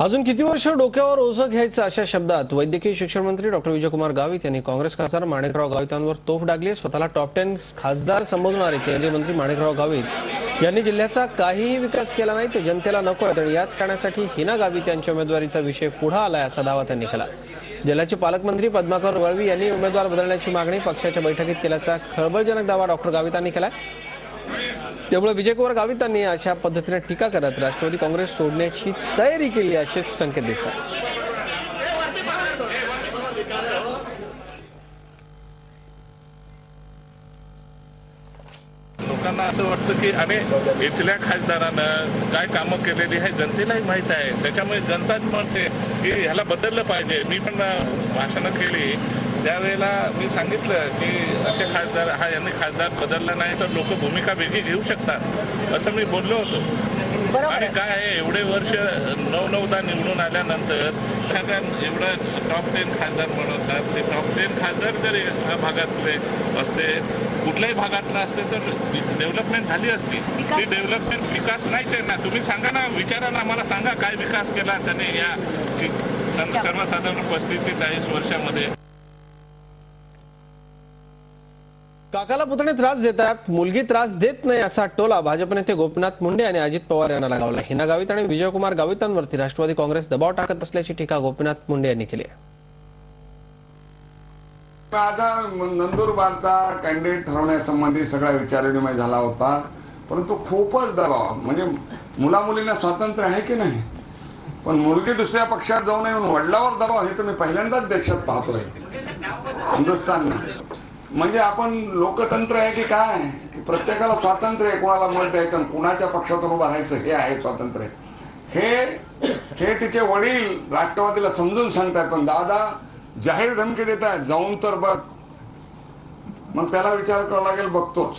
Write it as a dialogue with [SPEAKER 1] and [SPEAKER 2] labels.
[SPEAKER 1] अजून किती वर्ष डोक्यावर ओझं घ्यायचं अशा शब्दात वैद्यकीय शिक्षण मंत्री डॉक्टर विजयकुमार गावित यांनी काँग्रेस खासदार माणिकराव गावितांवर तोफ डागली स्वतःला टॉप टेन खासदार संबोधणारे केंद्रीय मंत्री माणिकराव गावित यांनी जिल्ह्याचा काहीही विकास केला नाही ते जनतेला नको आहे आणि याच कारणासाठी हिना गावित यांच्या उमेदवारीचा विषय पुढे आलाय असा दावा त्यांनी केला. जिल्ह्याचे पालकमंत्री पद्माकर वळवी यांनी उमेदवार बदलण्याची मागणी पक्षाच्या बैठकीत केल्याचा खळबळजनक दावा डॉक्टर गावितांनी केला त्यामुळे विजयकुमार गावितांनी अशा पद्धतीने टीका करत राष्ट्रवादी काँग्रेस सोडण्याची तयारी केली असे संकेत दिसतात.
[SPEAKER 2] लोकांना असं वाटतं की अरे इथल्या खासदारानं काय कामं केलेली आहे जनतेलाही माहीत आहे. त्याच्यामुळे जनताच म्हणते की ह्याला बदललं पाहिजे. मी पण भाषणं केली. त्यावेळेला मी सांगितलं की असे खासदार हा यांनी खासदार बदलला नाही तर लोक भूमिका वेगळी घेऊ शकतात असं मी बोललो होतो. आणि काय आहे एवढे वर्ष नऊ नऊदा निवडून आल्यानंतर एखाद्या एवढं टॉप टेन खासदार बनवतात. ते टॉप टेन खासदार जर या भागातले असते कुठल्याही भागातलं असते तर डेव्हलपमेंट झाली असती. ती डेव्हलपमेंट विकास नाहीच आहे ना. तुम्ही सांगा ना विचारा ना मला सांगा काय विकास केला त्याने या सर्वसाधारण पस्तीस ते चाळीस वर्षामध्ये.
[SPEAKER 1] काकाला पुतणे त्रास देतात मुलगी त्रास देत नाही असा टोला भाजप नेते गोपीनाथ मुंडे आणि अजित पवार यांना लगावला. हिना गावित आणि विजयकुमार गावितांवरती राष्ट्रवादी काँग्रेस दबाव टाकत असल्याची टीका गोपीनाथ मुंडे यांनी केली आहे.
[SPEAKER 3] नंदुरबारचा कॅन्डिडेट ठरवण्यासंबंधी सगळा विचारविनिमय झाला होता परंतु खूपच दबाव. म्हणजे मुलामुलींना स्वातंत्र्य आहे की नाही? पण मुलगी दुसऱ्या पक्षात जाऊन येऊन वडिलावर दबाव हे तर मी पहिल्यांदाच देशात पाहतोय. हिंदुस्थाननं. म्हणजे आपण लोकतंत्र आहे की काय? की प्रत्येकाला स्वातंत्र्य आहे कोणाला मत द्यायचं कुणाच्या पक्षातून उभं राहायचं हे आहे स्वातंत्र्य. हे हे तिचे वडील राष्ट्रवादीला समजून सांगतात पण दादा जाहीर धमकी देत आहेत जाऊन तर बघ. मग त्याला विचार करावा लागेल बघतोच.